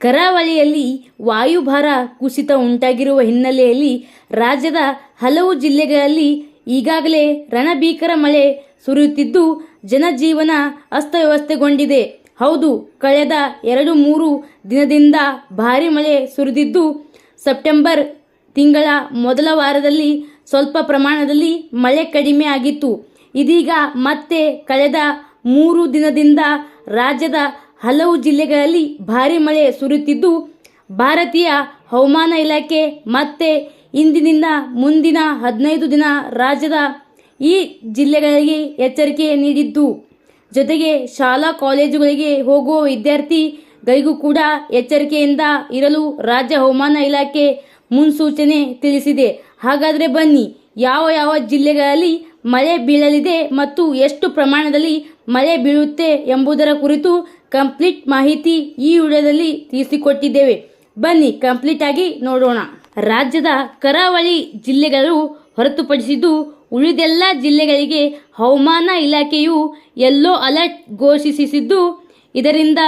ಕರಾವಳಿಯಲ್ಲಿ ವಾಯುಭಾರ ಕುಸಿತ ಉಂಟಾಗಿರುವ ಹಿನ್ನೆಲೆಯಲ್ಲಿ ರಾಜ್ಯದ ಹಲವು ಜಿಲ್ಲೆಗಳಲ್ಲಿ ಈಗಾಗಲೇ ರಣಭೀಕರ ಮಳೆ ಸುರಿಯುತ್ತಿದ್ದು, ಜನಜೀವನ ಅಸ್ತವ್ಯವಸ್ಥೆಗೊಂಡಿದೆ ಹೌದು, ಕಳೆದ ಎರಡು ಮೂರು ದಿನದಿಂದ ಭಾರಿ ಮಳೆ ಸುರಿದಿದ್ದು, ಸೆಪ್ಟೆಂಬರ್ ತಿಂಗಳ ಮೊದಲ ವಾರದಲ್ಲಿ ಸ್ವಲ್ಪ ಪ್ರಮಾಣದಲ್ಲಿ ಮಳೆ ಕಡಿಮೆ ಆಗಿತ್ತು. ಇದೀಗ ಮತ್ತೆ ಕಳೆದ ಮೂರು ದಿನದಿಂದ ರಾಜ್ಯದ ಹಲವು ಜಿಲ್ಲೆಗಳಲ್ಲಿ ಭಾರಿ ಮಳೆ ಸುರಿಯುತ್ತಿದ್ದು, ಭಾರತೀಯ ಹವಾಮಾನ ಇಲಾಖೆ ಮತ್ತೆ ಇಂದಿನಿಂದ ಮುಂದಿನ ಹದಿನೈದು ದಿನ ರಾಜ್ಯದ ಈ ಜಿಲ್ಲೆಗಳಿಗೆ ಎಚ್ಚರಿಕೆ ನೀಡಿದ್ದು. ಜೊತೆಗೆ ಶಾಲಾ ಕಾಲೇಜುಗಳಿಗೆ ಹೋಗುವ ವಿದ್ಯಾರ್ಥಿಗಳಿಗೂ ಕೂಡ ಎಚ್ಚರಿಕೆಯಿಂದ ಇರಲು ರಾಜ್ಯ ಹವಾಮಾನ ಇಲಾಖೆ ಮುನ್ಸೂಚನೆ ತಿಳಿಸಿದೆ. ಹಾಗಾದರೆ ಬನ್ನಿ, ಯಾವ ಯಾವ ಜಿಲ್ಲೆಗಳಲ್ಲಿ ಮಳೆ ಬೀಳಲಿದೆ ಮತ್ತು ಎಷ್ಟು ಪ್ರಮಾಣದಲ್ಲಿ ಮಳೆ ಬೀಳುತ್ತೆ ಎಂಬುದರ ಕುರಿತು ಕಂಪ್ಲೀಟ್ ಮಾಹಿತಿ ಈ ವಿಡಿಯೋದಲ್ಲಿ ತಿಳಿಸಿಕೊಟ್ಟಿದ್ದೇವೆ. ಬನ್ನಿ ಕಂಪ್ಲೀಟ್ ಆಗಿ ನೋಡೋಣ. ರಾಜ್ಯದ ಕರಾವಳಿ ಜಿಲ್ಲೆಗಳು ಹೊರತುಪಡಿಸಿದ್ದು ಉಳಿದೆಲ್ಲ ಜಿಲ್ಲೆಗಳಿಗೆ ಹವಾಮಾನ ಇಲಾಖೆಯು ಯೆಲ್ಲೋ ಅಲರ್ಟ್ ಘೋಷಿಸಿದ್ದು, ಇದರಿಂದ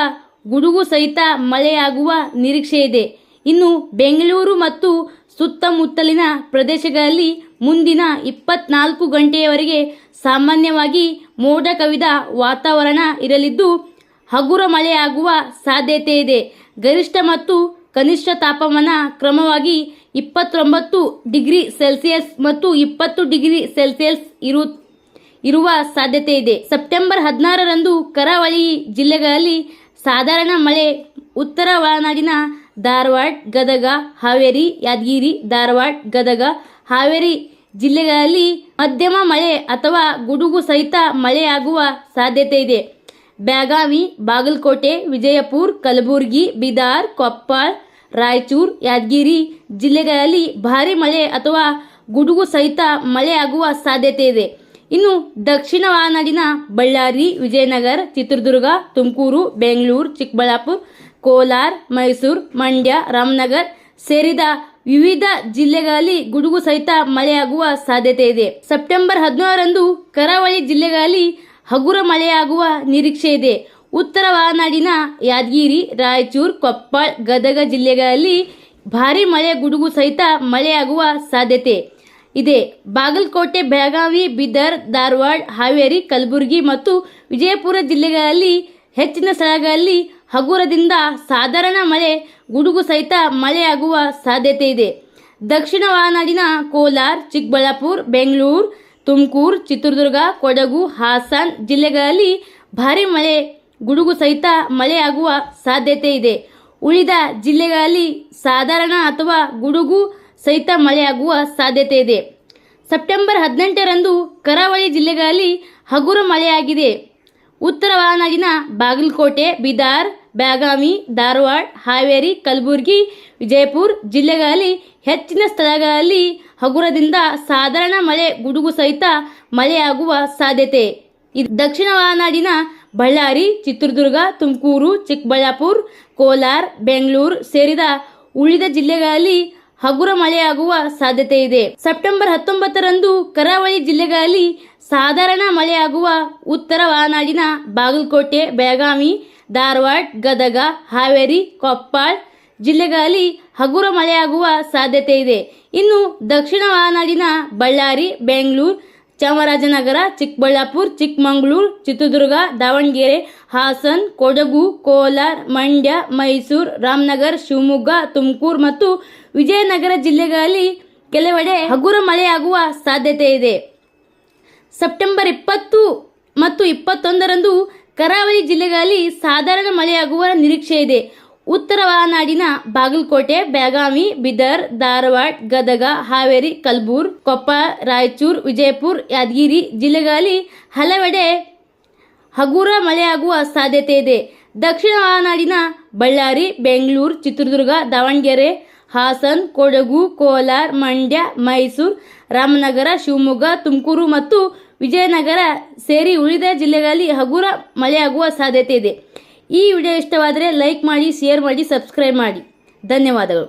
ಗುಡುಗು ಸಹಿತ ಮಳೆಯಾಗುವ ನಿರೀಕ್ಷೆ ಇದೆ ಇನ್ನು ಬೆಂಗಳೂರು ಮತ್ತು ಸುತ್ತಮುತ್ತಲಿನ ಪ್ರದೇಶಗಳಲ್ಲಿ ಮುಂದಿನ ಇಪ್ಪತ್ನಾಲ್ಕು ಗಂಟೆಯವರೆಗೆ ಸಾಮಾನ್ಯವಾಗಿ ಮೋಡ ಕವಿದ ವಾತಾವರಣ ಇರಲಿದ್ದು, ಹಗುರ ಮಳೆಯಾಗುವ ಸಾಧ್ಯತೆ ಇದೆ. ಗರಿಷ್ಠ ಮತ್ತು ಕನಿಷ್ಠ ತಾಪಮಾನ ಕ್ರಮವಾಗಿ ಇಪ್ಪತ್ತೊಂಬತ್ತು ಡಿಗ್ರಿ ಸೆಲ್ಸಿಯಸ್ ಮತ್ತು ಇಪ್ಪತ್ತು ಡಿಗ್ರಿ ಸೆಲ್ಸಿಯಸ್ ಇರು, ಇರುವ ಸಾಧ್ಯತೆ ಇದೆ. ಸೆಪ್ಟೆಂಬರ್ ಹದಿನಾರರಂದು ಕರಾವಳಿ ಜಿಲ್ಲೆಗಳಲ್ಲಿ ಸಾಧಾರಣ ಮಳೆ, ಉತ್ತರ ಒಳನಾಡಿನ ಧಾರವಾಡ, ಗದಗ, ಹಾವೇರಿ, ಯಾದಗಿರಿ, ಧಾರವಾಡ, ಗದಗ, ಹಾವೇರಿ ಜಿಲ್ಲೆಗಳಲ್ಲಿ ಮಧ್ಯಮ ಮಳೆ ಅಥವಾ ಗುಡುಗು ಸಹಿತ ಮಳೆಯಾಗುವ ಸಾಧ್ಯತೆ ಇದೆ. ಬೆಳಗಾವಿ, ಬಾಗಲಕೋಟೆ, ವಿಜಯಪುರ, ಕಲಬುರಗಿ, ಬಿದಾರ್, ಕೊಪ್ಪಳ, ರಾಯಚೂರು, ಯಾದಗಿರಿ ಜಿಲ್ಲೆಗಳಲ್ಲಿ ಭಾರಿ ಮಳೆ ಅಥವಾ ಗುಡುಗು ಸಹಿತ ಮಳೆಯಾಗುವ ಸಾಧ್ಯತೆ ಇದೆ. ಇನ್ನು ದಕ್ಷಿಣ ಒಳನಾಡಿನ ಬಳ್ಳಾರಿ, ವಿಜಯನಗರ, ಚಿತ್ರದುರ್ಗ, ತುಮಕೂರು, ಬೆಂಗಳೂರು, ಚಿಕ್ಕಬಳ್ಳಾಪುರ ಕೋಲಾರ, ಮೈಸೂರು, ಮಂಡ್ಯ, ರಾಮನಗರ ಸೇರಿದ ವಿವಿಧ ಜಿಲ್ಲೆಗಳಲ್ಲಿ ಗುಡುಗು ಸಹಿತ ಮಳೆಯಾಗುವ ಸಾಧ್ಯತೆ ಇದೆ. ಸೆಪ್ಟೆಂಬರ್ ಹದಿನಾರರಂದು ಕರಾವಳಿ ಜಿಲ್ಲೆಗಳಲ್ಲಿ ಹಗುರ ಮಳೆಯಾಗುವ ನಿರೀಕ್ಷೆ ಇದೆ. ಉತ್ತರ ಒಳನಾಡಿನ ಯಾದಗಿರಿ, ರಾಯಚೂರು, ಕೊಪ್ಪಳ, ಗದಗ ಜಿಲ್ಲೆಗಳಲ್ಲಿ ಭಾರಿ ಮಳೆ, ಗುಡುಗು ಸಹಿತ ಮಳೆಯಾಗುವ ಸಾಧ್ಯತೆ ಇದೆ. ಬಾಗಲಕೋಟೆ, ಬೆಳಗಾವಿ, ಬೀದರ್, ಧಾರವಾಡ, ಹಾವೇರಿ, ಕಲಬುರಗಿ ಮತ್ತು ವಿಜಯಪುರ ಜಿಲ್ಲೆಗಳಲ್ಲಿ ಹೆಚ್ಚಿನ ಸ್ಥಳಗಳಲ್ಲಿ ಹಗುರದಿಂದ ಸಾಧಾರಣ ಮಳೆ, ಗುಡುಗು ಸಹಿತ ಮಳೆಯಾಗುವ ಸಾಧ್ಯತೆ ಇದೆ. ದಕ್ಷಿಣ ಒಳನಾಡಿನ ಕೋಲಾರ, ಚಿಕ್ಕಬಳ್ಳಾಪುರ, ಬೆಂಗಳೂರು, ತುಮಕೂರು, ಚಿತ್ರದುರ್ಗ, ಕೊಡಗು, ಹಾಸನ್ ಜಿಲ್ಲೆಗಳಲ್ಲಿ ಭಾರಿ ಮಳೆ, ಗುಡುಗು ಸಹಿತ ಮಳೆಯಾಗುವ ಸಾಧ್ಯತೆ ಇದೆ. ಉಳಿದ ಜಿಲ್ಲೆಗಳಲ್ಲಿ ಸಾಧಾರಣ ಅಥವಾ ಗುಡುಗು ಸಹಿತ ಮಳೆಯಾಗುವ ಸಾಧ್ಯತೆ ಇದೆ. ಸೆಪ್ಟೆಂಬರ್ ಹದಿನೆಂಟರಂದು ಕರಾವಳಿ ಜಿಲ್ಲೆಗಳಲ್ಲಿ ಹಗುರ ಮಳೆಯಾಗಿದೆ. ಉತ್ತರ ಒಳನಾಡಿನ ಬಾಗಲಕೋಟೆ, ಬೀದರ್ ಬೆಳಗಾವಿ, ಧಾರವಾಡ, ಹಾವೇರಿ, ಕಲಬುರಗಿ, ವಿಜಯಪುರ ಜಿಲ್ಲೆಗಳಲ್ಲಿ ಹೆಚ್ಚಿನ ಸ್ಥಳಗಳಲ್ಲಿ ಹಗುರದಿಂದ ಸಾಧಾರಣ ಮಳೆ, ಗುಡುಗು ಸಹಿತ ಮಳೆಯಾಗುವ ಸಾಧ್ಯತೆ. ದಕ್ಷಿಣ ಒಳನಾಡಿನ ಬಳ್ಳಾರಿ, ಚಿತ್ರದುರ್ಗ, ತುಮಕೂರು, ಚಿಕ್ಕಬಳ್ಳಾಪುರ, ಕೋಲಾರ, ಬೆಂಗಳೂರು ಸೇರಿದ ಉಳಿದ ಜಿಲ್ಲೆಗಳಲ್ಲಿ ಹಗುರ ಮಳೆಯಾಗುವ ಸಾಧ್ಯತೆ ಇದೆ. ಸೆಪ್ಟೆಂಬರ್ ಹತ್ತೊಂಬತ್ತರಂದು ಕರಾವಳಿ ಜಿಲ್ಲೆಗಳಲ್ಲಿ ಸಾಧಾರಣ ಮಳೆಯಾಗುವ ಉತ್ತರ ಒಳನಾಡಿನ ಬಾಗಲಕೋಟೆ, ಬೆಳಗಾವಿ ಧಾರವಾಡ, ಗದಗ, ಹಾವೇರಿ, ಕೊಪ್ಪಳ ಜಿಲ್ಲೆಗಳಲ್ಲಿ ಹಗುರ ಮಳೆಯಾಗುವ ಸಾಧ್ಯತೆ ಇದೆ. ಇನ್ನು ದಕ್ಷಿಣ ಒಳನಾಡಿನ ಬಳ್ಳಾರಿ, ಬೆಂಗಳೂರು, ಚಾಮರಾಜನಗರ, ಚಿಕ್ಕಬಳ್ಳಾಪುರ, ಚಿಕ್ಕಮಗಳೂರು, ಚಿತ್ರದುರ್ಗ, ದಾವಣಗೆರೆ, ಹಾಸನ್, ಕೊಡಗು, ಕೋಲಾರ, ಮಂಡ್ಯ, ಮೈಸೂರು, ರಾಮನಗರ, ಶಿವಮೊಗ್ಗ, ತುಮಕೂರು ಮತ್ತು ವಿಜಯನಗರ ಜಿಲ್ಲೆಗಳಲ್ಲಿ ಕೆಲವೆಡೆ ಹಗುರ ಮಳೆಯಾಗುವ ಸಾಧ್ಯತೆ ಇದೆ. ಸೆಪ್ಟೆಂಬರ್ ಇಪ್ಪತ್ತು ಮತ್ತು ಇಪ್ಪತ್ತೊಂದರಂದು ಕರಾವಳಿ ಜಿಲ್ಲೆಗಳಲ್ಲಿ ಸಾಧಾರಣ ಮಳೆಯಾಗುವ ನಿರೀಕ್ಷೆ ಇದೆ. ಉತ್ತರ ಒಳನಾಡಿನ ಬಾಗಲಕೋಟೆ, ಬೆಳಗಾವಿ, ಬಿದರ್, ಧಾರವಾಡ, ಗದಗ, ಹಾವೇರಿ ಕಲಬುರ್ ಕೊಪ್ಪಳ ರಾಯಚೂರು, ವಿಜಯಪುರ, ಯಾದಗಿರಿ ಜಿಲ್ಲೆಗಳಲ್ಲಿ ಹಲವೆಡೆ ಹಗುರ ಮಳೆಯಾಗುವ ಸಾಧ್ಯತೆ ಇದೆ. ದಕ್ಷಿಣ ಒಳನಾಡಿನ ಬಳ್ಳಾರಿ, ಬೆಂಗಳೂರು, ಚಿತ್ರದುರ್ಗ, ದಾವಣಗೆರೆ, ಹಾಸನ್, ಕೊಡಗು, ಕೋಲಾರ, ಮಂಡ್ಯ, ಮೈಸೂರು, ರಾಮನಗರ, ಶಿವಮೊಗ್ಗ, ತುಮಕೂರು ಮತ್ತು ವಿಜಯನಗರ ಸೇರಿ ಉಳಿದ ಜಿಲ್ಲೆಗಳಲ್ಲಿ ಹಗುರ ಮಳೆಯಾಗುವ ಸಾಧ್ಯತೆ ಇದೆ. ಈ ವಿಡಿಯೋ ಇಷ್ಟವಾದರೆ ಲೈಕ್ ಮಾಡಿ, ಶೇರ್ ಮಾಡಿ, ಸಬ್ಸ್ಕ್ರೈಬ್ ಮಾಡಿ. ಧನ್ಯವಾದಗಳು.